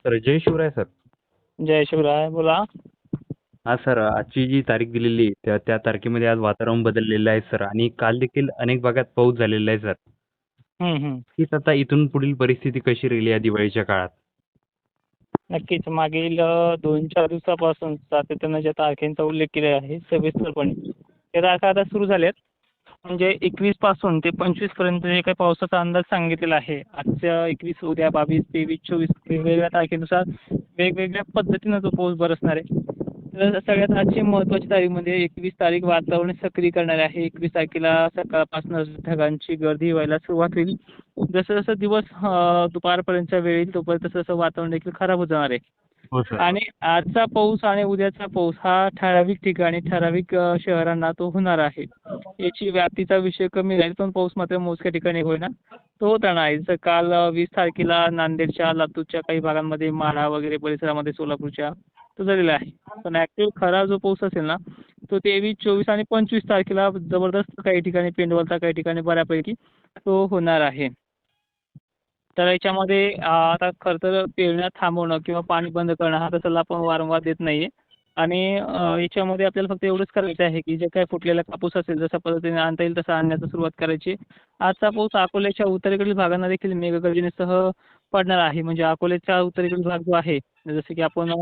Sir Jai Shivrai sir. जय शिवराय बोला. हा sir आजची जी तारीख दिलेली आहे त्या त्या तारखेमध्ये आज वातावरण बदललेलं आहे सर आणि काल देखील अनेक भागात पाऊस झालेला आहे सर. हम्म, हम्म. हीच आता इथून पुढील परिस्थिती कशी राहील या दिवाळीच्या काळात? नक्कीच मागील अ, दोन चार दिवसापासून सातत्यानं ज्या तारखेंचा उल्लेख केलेला आहे सविस्तरपणे. त्या तारखा आता सुरू झाल्यात. म्हणजे एकवीसपासून ते पंचवीसपर्यंत जे काही पावसाचा अंदाज सांगितलेला आहे आजच्या एकवीस उद्या बावीस तेवीस चोवीस वेगवेगळ्या तारखेनुसार वेगवेगळ्या पद्धतीनं तो पाऊस बरसणार आहे. तर सगळ्यात आजची महत्त्वाची तारीख म्हणजे एकवीस तारीख वातावरण सक्रिय करणार आहे. एकवीस तारखेला सकाळपासून ढगांची गर्दी व्हायला सुरुवात होईल. जसं जसं दिवस दुपारपर्यंत दुपारपर्यंतच्या वेळ येईल तोपर्यंत तसं तसं वातावरण देखील खराब होत जाणार आहे. हो हो आणि आजचा पाऊस आणि उद्याचा पाऊस हा ठराविक ठिकाणी ठराविक शहरांना तो होणार आहे. याची व्याप्तीचा विषय कमी राहील पण पाऊस मात्र मोजक्या ठिकाणी होईना. तो होत राहणार आहे जसं काल वीस तारखेला नांदेडच्या लातूरच्या काही भागांमध्ये माढा वगैरे परिसरामध्ये सोलापूरच्या तो झालेला आहे. पण ॲक्च्युअल खरा जो पाऊस असेल ना तो तेवीस चोवीस आणि पंचवीस तारखेला जबरदस्त काही ठिकाणी पेंडवलचा काही ठिकाणी बऱ्यापैकी तो होणार आहे. तर याच्यामध्ये आता खरं तर पेरण्या थांबवणं किंवा पाणी बंद करणं हा तर सल्ला आपण वारंवार देत नाही आहे आणि याच्यामध्ये आपल्याला फक्त एवढंच करायचं आहे की जे काही फुटलेला कापूस असेल जशा पद्धतीने आणता येईल तसं आणण्याचा सुरुवात करायची. आजचा पाऊस अकोल्याच्या उत्तरेकडील भागांना देखील मेघगर्जनेसह पडणार आहे. म्हणजे अकोल्याचा उत्तरेकडील भाग जो आहे जसं की आपण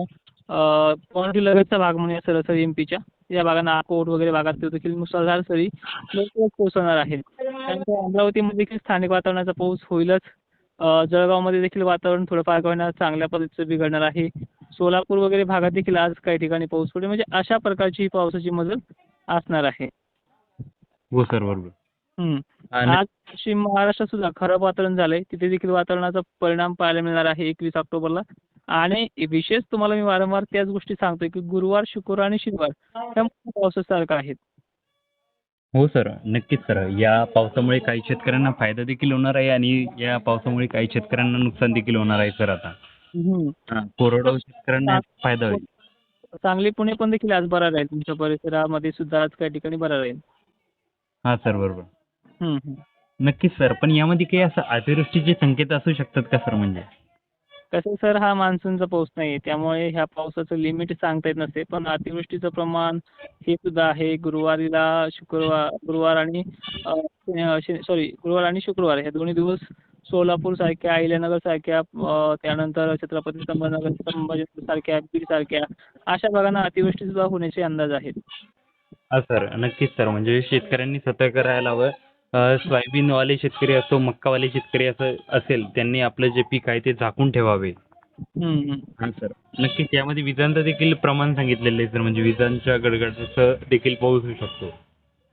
पॉईंट लगतचा भाग म्हणूया सरासरी एम पीच्या. या भागांना अकोट वगैरे भागात तो देखील मुसळधार सरी लवकरच पोहोचणार आहे. त्यानंतर अमरावतीमध्ये देखील स्थानिक वातावरणाचा पाऊस होईलच. जळगावमध्ये देखील वातावरण थोडंफार का होईना चांगल्या पद्धतीचं बिघडणार आहे. सोलापूर वगैरे भागात देखील आज काही ठिकाणी पाऊस पडेल म्हणजे अशा प्रकारची ही पावसाची मजल असणार आहे. हो सर बरोबर. आज पश्चिम महाराष्ट्रात सुद्धा खराब वातावरण झालंय. तिथे देखील वातावरणाचा परिणाम पाहायला मिळणार आहे एकवीस ऑक्टोबरला. आणि विशेष तुम्हाला मी वारंवार त्याच गोष्टी सांगतोय की गुरुवार शुक्रवार आणि शनिवार ह्या पावसासारखं आहेत. हो सर. नक्कीच सर. या पावसामुळे काही शेतकऱ्यांना फायदा देखील होणार आहे आणि या पावसामुळे काही शेतकऱ्यांना नुकसान देखील होणार आहे सर आता. हा, कोरडवाहू शेतकऱ्यांना फायदा होईल. सांगली पुणे पण देखील आज बरा राहील. तुमच्या परिसरामध्ये सुद्धा आज काही ठिकाणी बरा राहील. हा सर बरोबर. हम्म, हम्म. नक्कीच सर. पण यामध्ये काही असं अतिवृष्टीचे संकेत असू शकतात का सर म्हणजे? कसं सर हा मान्सूनचा पाऊस नाही आहे त्यामुळे ह्या पावसाचं लिमिट सांगता येत नसते. पण अतिवृष्टीचं प्रमाण हे सुद्धा आहे. गुरुवारीला शुक्रवार गुरुवार आणि सॉरी गुरुवार आणि शुक्रवार ह्या दोन्ही दिवस सोलापूर सारख्या अहिल्यानगर सारख्या त्यानंतर छत्रपती संभाजीनगर संभाजीनगर सारख्या बीड सारख्या अशा भागांना अतिवृष्टी सुद्धा होण्याचे अंदाज आहेत. हा सर नक्कीच सर म्हणजे शेतकऱ्यांनी सतर्क राहायला हवं. सोयाबीनवाले शेतकरी असो मक्कावाले शेतकरी असं असेल त्यांनी आपलं जे पीक आहे ते झाकून ठेवावे. हा सर. नक्कीच यामध्ये विजांचं देखील प्रमाण सांगितलेलं आहे सर. म्हणजे विजांच्या गडगडाटाचं देखील पाऊस होऊ शकतो.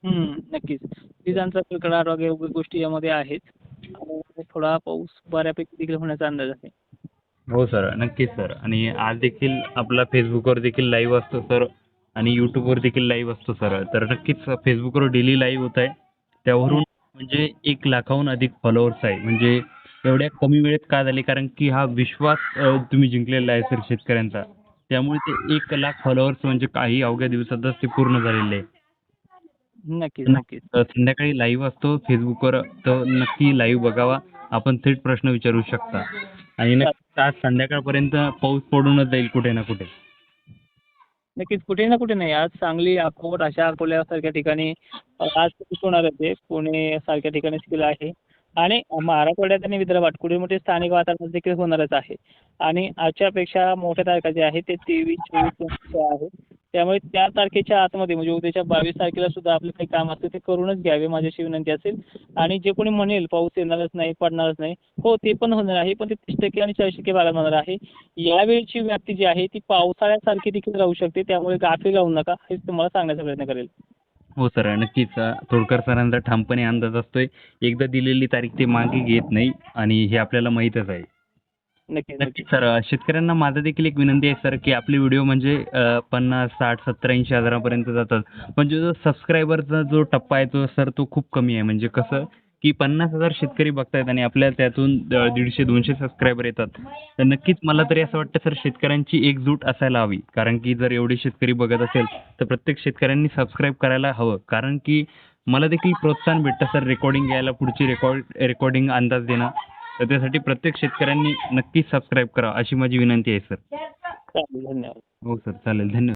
हम्म, नक्कीच. विजांचा कडकडाट वगैरे गोष्टी यामध्ये आहेत. आणि थोडा पाऊस बऱ्यापैकी देखील होण्याचा अंदाज आहे. हो सर. नक्कीच सर. आणि आज देखील आपला फेसबुकवर देखील लाईव्ह असतो सर. आणि यूट्यूबवर देखील लाईव्ह असतो सर. तर नक्कीच फेसबुकवर डेली लाईव्ह होत आहे. त्यावरून म्हणजे एक लाखाहून अधिक फॉलोअर्स आहे. म्हणजे एवढ्या कमी वेळेत का झाले? कारण की हा विश्वास तुम्ही जिंकलेला आहे सर शेतकऱ्यांचा. त्यामुळे ते एक लाख फॉलोअर्स म्हणजे काही अवघ्या दिवसातच ते पूर्ण झालेले आहे. नक्कीच नक्कीच. संध्याकाळी लाईव्ह असतो फेसबुकवर तर नक्की लाईव्ह बघावा. आपण थेट प्रश्न विचारू शकता. आणि आज संध्याकाळपर्यंत पाऊस पडूनच जाईल कुठे ना कुठे. नक्कीच. कुठे ना कुठे नाही. आज सांगली अकोट अशा अकोल्यासारख्या ठिकाणी आज होणार आहे ते. पुणे सारख्या ठिकाणी देखील आहे. आणि मराठवाड्यात आणि विदर्भात कुठे मोठे स्थानिक वातावरण देखील होणारच आहे. आणि आजच्यापेक्षा मोठ्या तारखा ज्या आहेत ते तेवीस चोवीस पंचवीस आहे. त्यामुळे त्या तारखेच्या आतमध्ये म्हणजे उद्याच्या बावीस तारखेला सुद्धा आपलं काही काम असतं ते करूनच घ्यावे माझ्याशी विनंती असेल. आणि जे कोणी म्हणेल पाऊस येणारच नाही पडणारच नाही हो ते पण होणार आहे पण ते तीस टक्के आणि चाळीस टक्के भागात होणार आहे. यावेळची व्याप्ती जी आहे ती पावसाळ्यासारखी देखील राहू शकते त्यामुळे गाफील राहू नका हेच तुम्हाला सांगण्याचा प्रयत्न करेल. हो सर नक्कीच. अ, तोडकर सरांचा ठामपणे अंदाज असतोय. एकदा दिलेली तारीख ते मागे घेत नाही आणि हे आपल्याला माहीतच आहे. नक्कीच नक्कीच सर शेतकऱ्यांना माझं देखील एक विनंती आहे सर की आपले व्हिडिओ म्हणजे पन्नास साठ सत्तर ऐंशी हजारापर्यंत जातात. पण जो सबस्क्रायबरचा जो टप्पा आहे तो सर तो खूप कमी आहे. म्हणजे कसं की पन्नास हजार शेतकरी बघतायत आणि आपल्या त्यातून दीडशे दोनशे सबस्क्रायबर येतात. तर नक्कीच मला तरी असं वाटतं सर शेतकऱ्यांची एकजूट असायला हवी. कारण की जर एवढे शेतकरी बघत असेल तर प्रत्येक शेतकऱ्यांनी सबस्क्राईब करायला हवं. कारण की मला देखील प्रोत्साहन भेटतं सर रेकॉर्डिंग घ्यायला पुढची रेकॉर्ड रेकॉर्डिंग अंदाज देणं. तर त्यासाठी प्रत्येक शेतकऱ्यांनी नक्कीच सबस्क्राईब करा अशी माझी विनंती आहे सर चालेल धन्यवाद. हो सर चालेल. धन्यवाद.